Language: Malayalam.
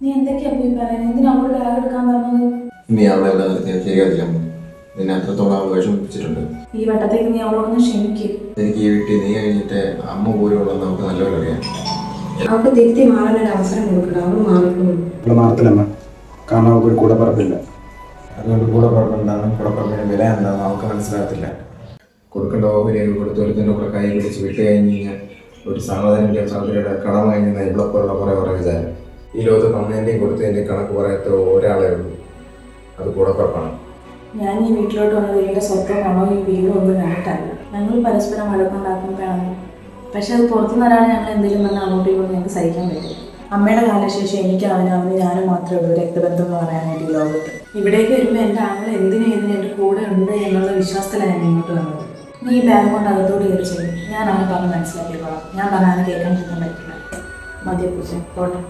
നീ എന്തൊക്കെയാ പോയി പറയുന്നത് എന്തിനാ അവളോട് ബാഗ് എടുക്കാൻ പറഞ്ഞത്? ഇനി അവളെ എല്ലാം നിർത്തി ശരിയാക്കില്ല നിന്നെ അത്രത്തോളം അവൾ വിഷമിപ്പിച്ചിട്ടുണ്ട് ഈ വട്ടത്തേക്ക് നീ അവളോടൊന്ന് ക്ഷമിക്കും. എനിക്ക് ഈ വീട്ടിൽ നീ കഴിഞ്ഞിട്ട് അമ്മ നമുക്ക് നല്ലപോലെ അറിയാം. അവൾക്ക് തിരുത്തി മാറാനൊരു അവസരം കൊടുക്കണം അവൾ മാറിക്കൊള്ളു ഇവിടെ മാറത്തില്ലമ്മ. കാരണം അവൾക്ക് ഒരു കൂടപ്പറപ്പില്ല. അതുകൊണ്ട് കൂടെ പറഞ്ഞെന്താണ് കൂടെ പറഞ്ഞ വില എന്താണെന്ന് അവൾക്ക് മനസ്സിലാകത്തില്ല. കൊടുക്കേണ്ട ഓഹരിയൊക്കെ കൊടുത്ത് ഒരുത്തിന്റെ കൂടെ കൈ പിടിച്ച് വിട്ട് കഴിഞ്ഞ് കഴിഞ്ഞാൽ ഒരു സഹോദരന്റെ സഹോദരിയുടെ കടം കഴിഞ്ഞാൽ ഇവിടെ പോലുള്ള കുറേ കുറേ വിചാരം. ഈ ലോകത്ത് തന്നതിന്റെയും കൊടുത്തതിന്റെയും കണക്ക് പറയാത്ത ഒരാളെ ഉള്ളൂ. അത് കൂടെ പുറപ്പാണ് ഞാൻ ഈ വീട്ടിലോട്ട് വന്നത് ഇവിടെ സ്വന്തമാണോ ഈ വീടും ഒന്നും കണ്ടിട്ടല്ല ഞങ്ങൾ പരസ്പരം വഴക്കുണ്ടാക്കുമ്പോഴാണ് പക്ഷെ അത് പുറത്തുനിന്ന് ഒരാൾ ഞങ്ങൾ എന്തെങ്കിലും പറഞ്ഞാൽ അങ്ങോട്ടും ഇങ്ങോട്ടും ഞങ്ങൾക്ക് സഹിക്കാൻ പറ്റും അമ്മയുടെ കാലശേഷം എനിക്ക് അവനാവുന്ന അവന് ഞാനും മാത്രമേ ഉള്ളൂ രക്തബന്ധം എന്ന് പറയാനായിട്ട് ഈ ലോകത്ത്. ഇവിടേക്ക് വരുമ്പോൾ എന്റെ ആങ്ങൾ എന്തിനും ഏതിനും എന്റെ കൂടെ ഉണ്ട് എന്നുള്ള വിശ്വാസത്തിലാണ് ഞാൻ ഇങ്ങോട്ട് വന്നത്. നീ ഈ ബാഗ് കൊണ്ട് അകത്തോട് കയറി ചെയ്യും ഞാൻ അവനെ പറഞ്ഞ് മനസ്സിലാക്കിക്കോളാം. ഞാൻ പറഞ്ഞാൽ കേൾക്കാൻ പറ്റില്ല. മതിയെ കുറിച്ച് പോട്ടെ.